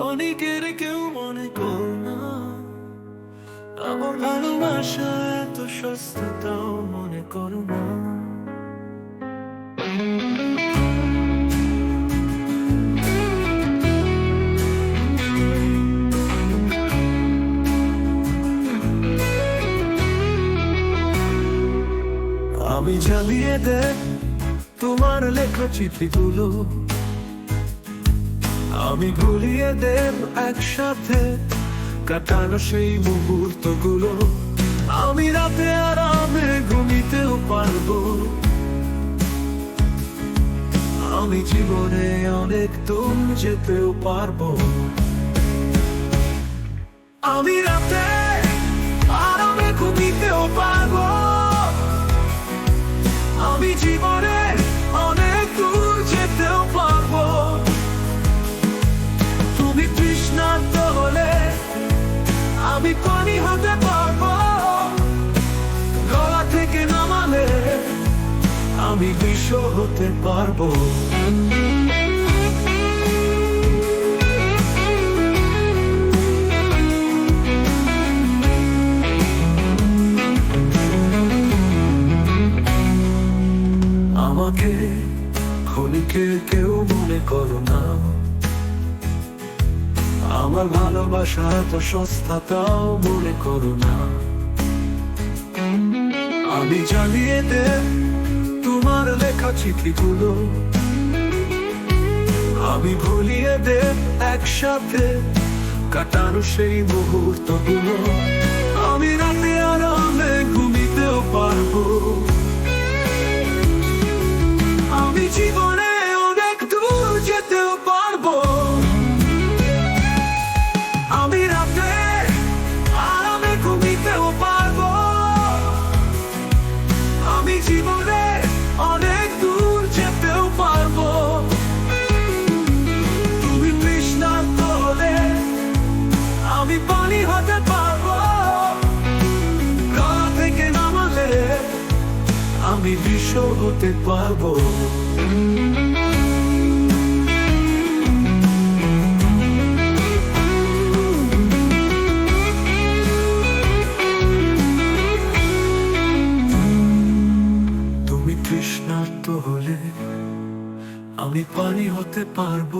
ক্ষণিকের কেউ মনে করো না। আমার ভালোবাসা এত সস্তা, তাও মনে করো না। আমি জ্বালিয়ে দে তোমার লেখা চিঠিগুলো। আমি ভুলিয়ে দেব একসাথে, কাটানো সেই মুহূর্তগুলো আমি রাতে আরামে ঘুমিতেও পারব। আমি জীবনে অনেক দূর যেতেও পারব। আমি রাতে আমি পানি হতে পারব। গলা থেকে নামালে আমি বিষ হতে পারব। আমাকে ক্ষণিকে কেউ মনে করো না। আমার ভালোবাসা এত সস্তা, তাও মনে করো না। আমি জ্বালিয়ে দে তোমার লেখা চিঠিগুলো, আমি ভুলিয়ে দে একসাথে কাটানো সেই মুহূর্তগুলো। আমি রাতে আরামে ঘুমিতেও পারব। আমি জীবনে আমি বিশ্ব হতে পারব। তুমি তৃষ্ণার্ত হলে আমি পানি হতে পারব।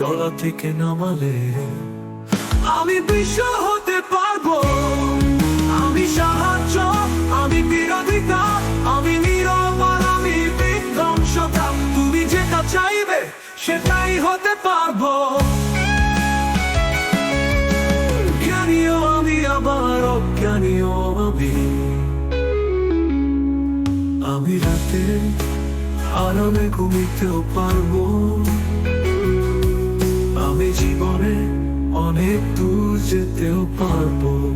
গলা থেকে নামালে আমি বিশ্ব সেটাই হতে পারব। জ্ঞানীয় আমি, আবার অজ্ঞানীয় আমি। আমি রাতে আরামে ঘুমিতেও পারব। আমি জীবনে অনেক দূর যেতেও পারব।